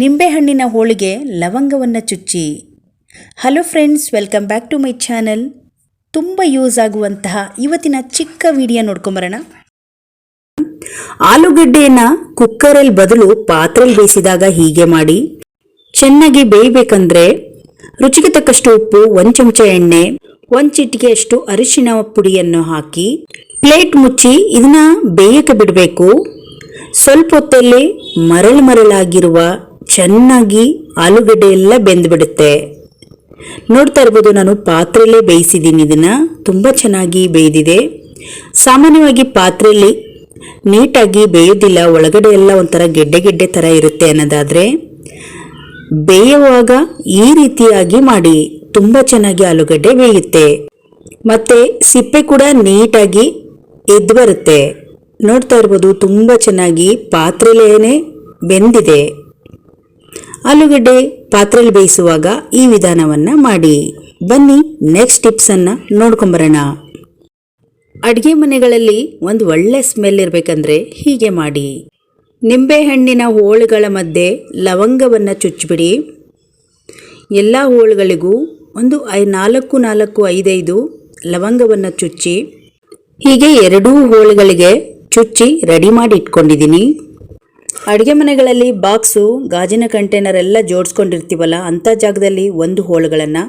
ನಿಂಬೆಹಣ್ಣಿನ ಹೋಳಿಗೆ ಲವಂಗವನ್ನು ಚುಚ್ಚಿ. Hello friends welcome back to my channel ತುಂಬ ಯೂಸ್ ಆಗುವಂತಹ ಇವತ್ತಿನ ಚಿಕ್ಕ ವಿಡಿಯೋ ನೋಡ್ಕೊಂಬರೋಣ. ಆಲೂಗಡ್ಡೆಯನ್ನು ಕುಕ್ಕರಲ್ಲಿ ಬದಲು ಪಾತ್ರೆಯಲ್ಲಿ ಬೇಯಿಸಿದಾಗ ಹೀಗೆ ಮಾಡಿ. ಚೆನ್ನಾಗಿ ಬೇಯಬೇಕಂದ್ರೆ ರುಚಿಗೆ ತಕ್ಕಷ್ಟು ಉಪ್ಪು, ಒಂದು ಚಮಚ ಎಣ್ಣೆ, ಒಂದು ಚಿಟಿಕೆಯಷ್ಟು ಅರಿಶಿನ ಪುಡಿಯನ್ನು ಹಾಕಿ. ಪ್ಲೇಟ್ ಮುಚ್ಚಿ ಇದನ್ನ ಬೇಯಕ್ಕೆ ಬಿಡಬೇಕು. ಸ್ವಲ್ಪ ಹೊತ್ತಲ್ಲಿ ಮರಳು ಮರಳಾಗಿರುವ ಚೆನ್ನಾಗಿ ಆಲೂಗಡ್ಡೆ ಎಲ್ಲ ಬೆಂದ್ಬಿಡುತ್ತೆ. ನೋಡ್ತಾ ಇರ್ಬೋದು, ನಾನು ಪಾತ್ರೆಯಲ್ಲೇ ಬೇಯಿಸಿದ್ದೀನಿ ಇದನ್ನು. ತುಂಬ ಚೆನ್ನಾಗಿ ಬೇಯ್ದಿದೆ. ಸಾಮಾನ್ಯವಾಗಿ ಪಾತ್ರೆಯಲ್ಲಿ ನೀಟಾಗಿ ಬೇಯೋದಿಲ್ಲ, ಒಳಗಡೆ ಎಲ್ಲ ಒಂಥರ ಗೆಡ್ಡೆ ಗೆಡ್ಡೆ ಥರ ಇರುತ್ತೆ ಅನ್ನೋದಾದರೆ, ಬೇಯುವಾಗ ಈ ರೀತಿಯಾಗಿ ಮಾಡಿ. ತುಂಬ ಚೆನ್ನಾಗಿ ಆಲೂಗಡ್ಡೆ ಬೇಯುತ್ತೆ. ಮತ್ತು ಸಿಪ್ಪೆ ಕೂಡ ನೀಟಾಗಿ ಎದ್ದು ಬರುತ್ತೆ. ನೋಡ್ತಾ ಇರ್ಬೋದು, ತುಂಬ ಚೆನ್ನಾಗಿ ಪಾತ್ರೆಲೇನೆ ಬೆಂದಿದೆ. ಆಲೂಗಡ್ಡೆ ಪಾತ್ರೆಯಲ್ಲಿ ಬೇಯಿಸುವಾಗ ಈ ವಿಧಾನವನ್ನು ಮಾಡಿ. ಬನ್ನಿ ನೆಕ್ಸ್ಟ್ ಟಿಪ್ಸನ್ನು ನೋಡ್ಕೊಂಬರೋಣ. ಅಡುಗೆ ಮನೆಗಳಲ್ಲಿ ಒಂದು ಒಳ್ಳೆ ಸ್ಮೆಲ್ ಇರಬೇಕಂದ್ರೆ ಹೀಗೆ ಮಾಡಿ. ನಿಂಬೆಹಣ್ಣಿನ ಹೋಳುಗಳ ಮಧ್ಯೆ ಲವಂಗವನ್ನು ಚುಚ್ಚಿಬಿಡಿ ಎಲ್ಲ ಹೋಳುಗಳಿಗೂ ಒಂದು ಐ ನಾಲ್ಕು ನಾಲ್ಕು ಐದೈದು ಲವಂಗವನ್ನು ಚುಚ್ಚಿ. ಹೀಗೆ ಎರಡೂ ಹೋಳುಗಳಿಗೆ ಚುಚ್ಚಿ ರೆಡಿ ಮಾಡಿ ಇಟ್ಕೊಂಡಿದ್ದೀನಿ. ಅಡುಗೆ ಮನೆಗಳಲ್ಲಿ ಬಾಕ್ಸು, ಗಾಜಿನ ಕಂಟೈನರ್ ಎಲ್ಲ ಜೋಡಿಸ್ಕೊಂಡಿರ್ತೀವಲ್ಲ, ಅಂಥ ಜಾಗದಲ್ಲಿ ಒಂದು ಹೋಳುಗಳನ್ನು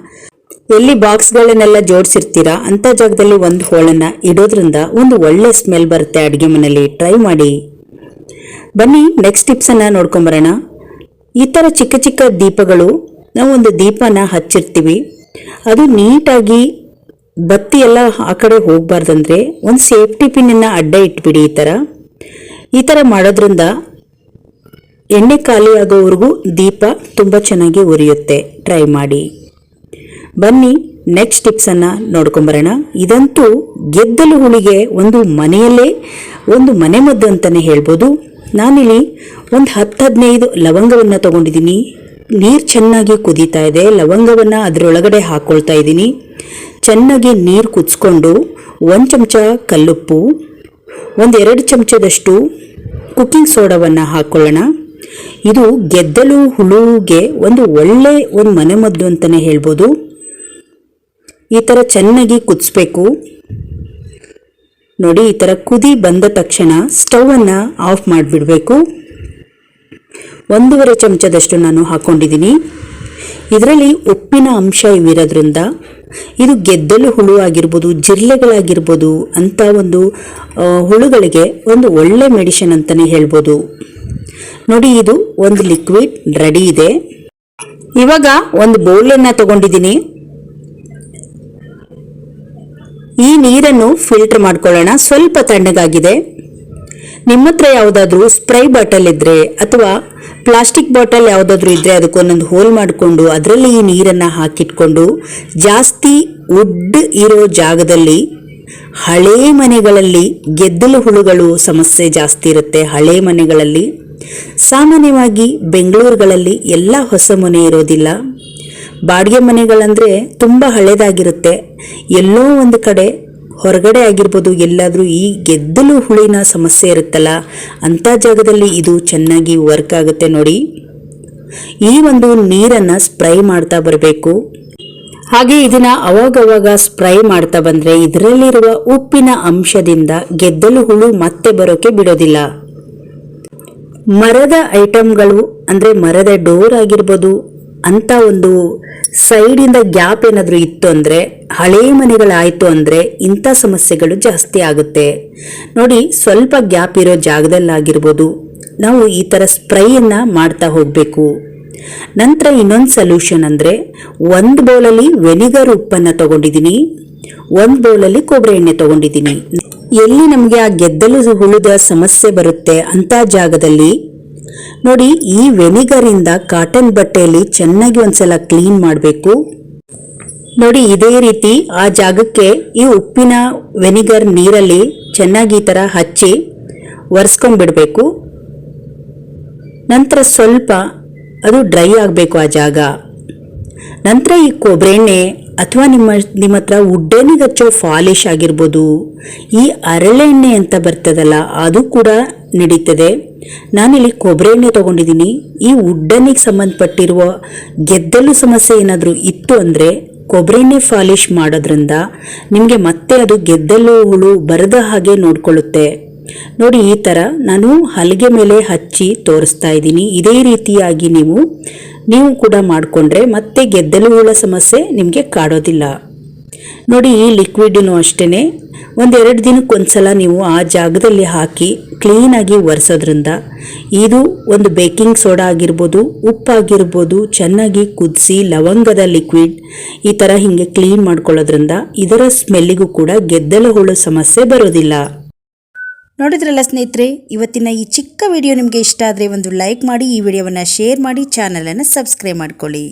ಎಲ್ಲಿ ಬಾಕ್ಸ್ಗಳನ್ನೆಲ್ಲ ಜೋಡಿಸಿರ್ತೀರಾ, ಅಂಥ ಜಾಗದಲ್ಲಿ ಒಂದು ಹೋಳನ್ನು ಇಡೋದ್ರಿಂದ ಒಂದು ಒಳ್ಳೆ ಸ್ಮೆಲ್ ಬರುತ್ತೆ ಅಡುಗೆ ಮನೆಯಲ್ಲಿ. ಟ್ರೈ ಮಾಡಿ. ಬನ್ನಿ, ನೆಕ್ಸ್ಟ್ ಟಿಪ್ಸನ್ನು ನೋಡ್ಕೊಂಬರೋಣ. ಈ ಥರ ಚಿಕ್ಕ ಚಿಕ್ಕ ದೀಪಗಳು, ನಾವು ಒಂದು ದೀಪನ ಹಚ್ಚಿರ್ತೀವಿ. ಅದು ನೀಟಾಗಿ ಬತ್ತಿ ಎಲ್ಲ ಆ ಕಡೆ ಹೋಗಬಾರ್ದಂದ್ರೆ ಒಂದು ಸೇಫ್ಟಿ ಪಿನ್ನನ್ನು ಅಡ್ಡ ಇಟ್ಬಿಡಿ ಈ ಥರ. ಈ ಥರ ಮಾಡೋದ್ರಿಂದ ಎಣ್ಣೆ ಖಾಲಿಯಾಗೋವರೆಗೂ ದೀಪ ತುಂಬ ಚೆನ್ನಾಗಿ ಉರಿಯುತ್ತೆ. ಟ್ರೈ ಮಾಡಿ. ಬನ್ನಿ ನೆಕ್ಸ್ಟ್ ಟಿಪ್ಸನ್ನು ನೋಡ್ಕೊಂಬರೋಣ. ಇದಂತೂ ಗೆದ್ದಲು ಹುಳಿಗೆ ಒಂದು ಮನೆಯಲ್ಲೇ, ಒಂದು ಮನೆ ಮದ್ದು ಅಂತಲೇ ಹೇಳ್ಬೋದು. ನಾನಿಲ್ಲಿ ಒಂದು ಹತ್ತು ಹದಿನೈದು ಲವಂಗವನ್ನು ತಗೊಂಡಿದ್ದೀನಿ. ನೀರು ಚೆನ್ನಾಗಿ ಕುದೀತಾ ಇದೆ. ಲವಂಗವನ್ನು ಅದರೊಳಗಡೆ ಹಾಕ್ಕೊಳ್ತಾ ಇದ್ದೀನಿ. ಚೆನ್ನಾಗಿ ನೀರು ಕುದಿಸ್ಕೊಂಡು ಒಂದು ಚಮಚ ಕಲ್ಲುಪ್ಪು ಒಂದೆರಡು ಚಮಚದಷ್ಟು ಕುಕ್ಕಿಂಗ್ ಸೋಡಾವನ್ನು ಹಾಕ್ಕೊಳ್ಳೋಣ ಇದು ಗೆದ್ದಲು ಹುಳುಗೆ ಒಂದು ಒಳ್ಳೆ ಒಂದು ಮನೆಮದ್ದು ಅಂತಲೇ ಹೇಳ್ಬೋದು. ಈ ಥರ ಚೆನ್ನಾಗಿ ಕುದಿಸ್ಬೇಕು. ನೋಡಿ, ಈ ಥರ ಕುದಿ ಬಂದ ತಕ್ಷಣ ಸ್ಟವನ್ನು ಆಫ್ ಮಾಡಿಬಿಡಬೇಕು. ಒಂದೂವರೆ ಚಮಚದಷ್ಟು ನಾನು ಹಾಕ್ಕೊಂಡಿದ್ದೀನಿ ಇದರಲ್ಲಿ ಉಪ್ಪಿನ ಅಂಶ ಇವಿರೋದ್ರಿಂದ ಇದು ಗೆದ್ದಲು ಹುಳು ಆಗಿರ್ಬೋದು, ಜಿರ್ಲೆಗಳಾಗಿರ್ಬೋದು, ಅಂಥ ಒಂದು ಹುಳುಗಳಿಗೆ ಒಂದು ಒಳ್ಳೆ ಮೆಡಿಷನ್ ಅಂತಲೇ ಹೇಳ್ಬೋದು. ನೋಡಿ, ಇದು ಒಂದು ಲಿಕ್ವಿಡ್ ರೆಡಿ ಇದೆ. ಇವಾಗ ಒಂದು ಬೌಲನ್ನು ತಗೊಂಡಿದ್ದೀನಿ. ಈ ನೀರನ್ನು ಫಿಲ್ಟರ್ ಮಾಡ್ಕೊಳ್ಳೋಣ. ಸ್ವಲ್ಪ ತಣ್ಣಗಾಗಿದೆ. ನಿಮ್ಮ ಹತ್ರ ಯಾವುದಾದ್ರೂ ಸ್ಪ್ರೈ ಬಾಟಲ್ ಇದ್ರೆ ಅಥವಾ ಪ್ಲಾಸ್ಟಿಕ್ ಬಾಟಲ್ ಯಾವುದಾದ್ರೂ ಇದ್ರೆ ಅದಕ್ಕೊಂದೊಂದು ಹೋಲ್ ಮಾಡಿಕೊಂಡು ಅದರಲ್ಲಿ ಈ ನೀರನ್ನು ಹಾಕಿಟ್ಕೊಂಡು ಜಾಸ್ತಿ ಉಡ್ ಇರೋ ಜಾಗದಲ್ಲಿ ಹಳೇ ಮನೆಗಳಲ್ಲಿ ಗೆದ್ದಲು ಹುಳುಗಳು ಸಮಸ್ಯೆ ಜಾಸ್ತಿ ಇರುತ್ತೆ. ಹಳೇ ಮನೆಗಳಲ್ಲಿ ಸಾಮಾನ್ಯವಾಗಿ ಬೆಂಗಳೂರುಗಳಲ್ಲಿ ಎಲ್ಲ ಹೊಸ ಮನೆ ಇರೋದಿಲ್ಲ. ಬಾಡಿಗೆ ಮನೆಗಳಂದರೆ ತುಂಬ ಹಳೇದಾಗಿರುತ್ತೆ. ಎಲ್ಲೋ ಒಂದು ಕಡೆ ಹೊರಗಡೆ ಆಗಿರ್ಬೋದು, ಎಲ್ಲಾದರೂ ಈ ಗೆದ್ದಲು ಹುಳಿನ ಸಮಸ್ಯೆ ಇರುತ್ತಲ್ಲ, ಅಂಥ ಜಾಗದಲ್ಲಿ ಇದು ಚೆನ್ನಾಗಿ ವರ್ಕ್ ಆಗುತ್ತೆ ನೋಡಿ. ಈ ಒಂದು ನೀರನ್ನು ಸ್ಪ್ರೈ ಮಾಡ್ತಾ ಬರಬೇಕು. ಹಾಗೆ ಇದನ್ನ ಅವಾಗವಾಗ ಸ್ಪ್ರೈ ಮಾಡ್ತಾ ಬಂದ್ರೆ ಇದರಲ್ಲಿರುವ ಉಪ್ಪಿನ ಅಂಶದಿಂದ ಗೆದ್ದಲು ಹುಳು ಮತ್ತೆ ಬರೋಕೆ ಬಿಡೋದಿಲ್ಲ. ಮರದ ಐಟಮ್ಗಳು ಅಂದರೆ ಮರದ ಡೋರ್ ಆಗಿರ್ಬೋದು ಅಂತ ಒಂದು ಸೈಡಿಂದ ಗ್ಯಾಪ್ ಏನಾದರೂ ಇತ್ತು ಅಂದರೆ, ಹಳೇ ಮನೆಗಳಾಯಿತು ಅಂದರೆ ಇಂಥ ಸಮಸ್ಯೆಗಳು ಜಾಸ್ತಿ ಆಗುತ್ತೆ. ನೋಡಿ, ಸ್ವಲ್ಪ ಗ್ಯಾಪ್ ಇರೋ ಜಾಗದಲ್ಲಾಗಿರ್ಬೋದು ನಾವು ಈ ಥರ ಸ್ಪ್ರೈಯನ್ನು ಮಾಡ್ತಾ ಹೋಗಬೇಕು. ನಂತರ ಇನ್ನೊಂದು ಸೊಲ್ಯೂಷನ್ ಅಂದರೆ, ಒಂದು ಬೌಲಲ್ಲಿ ವೆನಿಗರ್ ಉಪ್ಪನ್ನು ತಗೊಂಡಿದ್ದೀನಿ, ಒಂದು ಬೌಲಲ್ಲಿ ಕೊಬ್ಬರಿ ಎಣ್ಣೆ ತಗೊಂಡಿದ್ದೀನಿ. ಎಲ್ಲಿ ನಮಗೆ ಆ ಗೆದ್ದಲು ಹುಳುದ ಸಮಸ್ಯೆ ಬರುತ್ತೆ ಅಂತ ಜಾಗದಲ್ಲಿ, ನೋಡಿ ಈ ವೆನಿಗರಿಂದ ಕಾಟನ್ ಬಟ್ಟೆಯಲ್ಲಿ ಚೆನ್ನಾಗಿ ಒಂದ್ಸಲ ಕ್ಲೀನ್ ಮಾಡಬೇಕು. ನೋಡಿ ಇದೇ ರೀತಿ ಆ ಜಾಗಕ್ಕೆ ಈ ಉಪ್ಪಿನ ವೆನಿಗರ್ ನೀರಲ್ಲಿ ಚೆನ್ನಾಗಿ ಈ ಥರ ಹಚ್ಚಿ ಒರೆಸ್ಕೊಂಡ್ಬಿಡಬೇಕು. ನಂತರ ಸ್ವಲ್ಪ ಅದು ಡ್ರೈ ಆಗಬೇಕು ಆ ಜಾಗ. ನಂತರ ಈ ಕೊಬ್ಬರಿ ಎಣ್ಣೆ ಅಥವಾ ನಿಮ್ಮ ನಿಮ್ಮ ಹತ್ರ ಉಡ್ಡನಿಗೆ ಹಚ್ಚೋ ಫಾಲಿಶ್ ಆಗಿರ್ಬೋದು, ಈ ಅರಳೆಣ್ಣೆ ಅಂತ ಬರ್ತದಲ್ಲ, ಅದು ಕೂಡ ನಡೀತದೆ. ನಾನಿಲ್ಲಿ ಕೊಬ್ಬರಿ ಎಣ್ಣೆ ತೊಗೊಂಡಿದ್ದೀನಿ. ಈ ಉಡ್ಡನಿಗೆ ಸಂಬಂಧಪಟ್ಟಿರುವ ಗೆದ್ದಲು ಸಮಸ್ಯೆ ಏನಾದರೂ ಇತ್ತು ಅಂದರೆ ಕೊಬ್ಬರಿ ಎಣ್ಣೆ ಫಾಲಿಶ್ ಮಾಡೋದ್ರಿಂದ ನಿಮಗೆ ಮತ್ತೆ ಅದು ಗೆದ್ದಲು ಹುಳು ಬರದ ಹಾಗೆ ನೋಡ್ಕೊಳ್ಳುತ್ತೆ. ನೋಡಿ, ಈ ಥರ ನಾನು ಹಲಗೆ ಮೇಲೆ ಹಚ್ಚಿ ತೋರಿಸ್ತಾ ಇದ್ದೀನಿ. ಇದೇ ರೀತಿಯಾಗಿ ನೀವು ನೀವು ಕೂಡ ಮಾಡಿಕೊಂಡ್ರೆ ಮತ್ತೆ ಗೆದ್ದಲು ಹುಳ ಸಮಸ್ಯೆ ನಿಮಗೆ ಕಾಡೋದಿಲ್ಲ. ನೋಡಿ, ಈ ಲಿಕ್ವಿಡನ್ನು ಅಷ್ಟೇ ಒಂದೆರಡು ದಿನಕ್ಕೊಂದ್ಸಲ ನೀವು ಆ ಜಾಗದಲ್ಲಿ ಹಾಕಿ ಕ್ಲೀನಾಗಿ ಒರೆಸೋದ್ರಿಂದ ಇದು ಒಂದು ಬೇಕಿಂಗ್ ಸೋಡಾ ಆಗಿರ್ಬೋದು, ಉಪ್ಪಾಗಿರ್ಬೋದು, ಚೆನ್ನಾಗಿ ಕುದಿಸಿ ಲವಂಗದ ಲಿಕ್ವಿಡ್ ಈ ಥರ ಹೀಗೆ ಕ್ಲೀನ್ ಮಾಡ್ಕೊಳ್ಳೋದ್ರಿಂದ ಇದರ ಸ್ಮೆಲ್ಲಿಗೂ ಕೂಡ ಗೆದ್ದಲು ಹುಳು ಸಮಸ್ಯೆ ಬರೋದಿಲ್ಲ. ನೋಡಿದ್ರಲ್ಲ ಸ್ನೇಹಿತರೆ, ಇವತ್ತಿನ ಈ ಚಿಕ್ಕ ವಿಡಿಯೋ ನಿಮಗೆ ಇಷ್ಟ ಆದರೆ ಒಂದು ಲೈಕ್ ಮಾಡಿ, ಈ ವಿಡಿಯೋವನ್ನು ಶೇರ್ ಮಾಡಿ ಚಾನಲನ್ನು ಸಬ್ಸ್ಕ್ರೈಬ್ ಮಾಡ್ಕೊಳ್ಳಿ.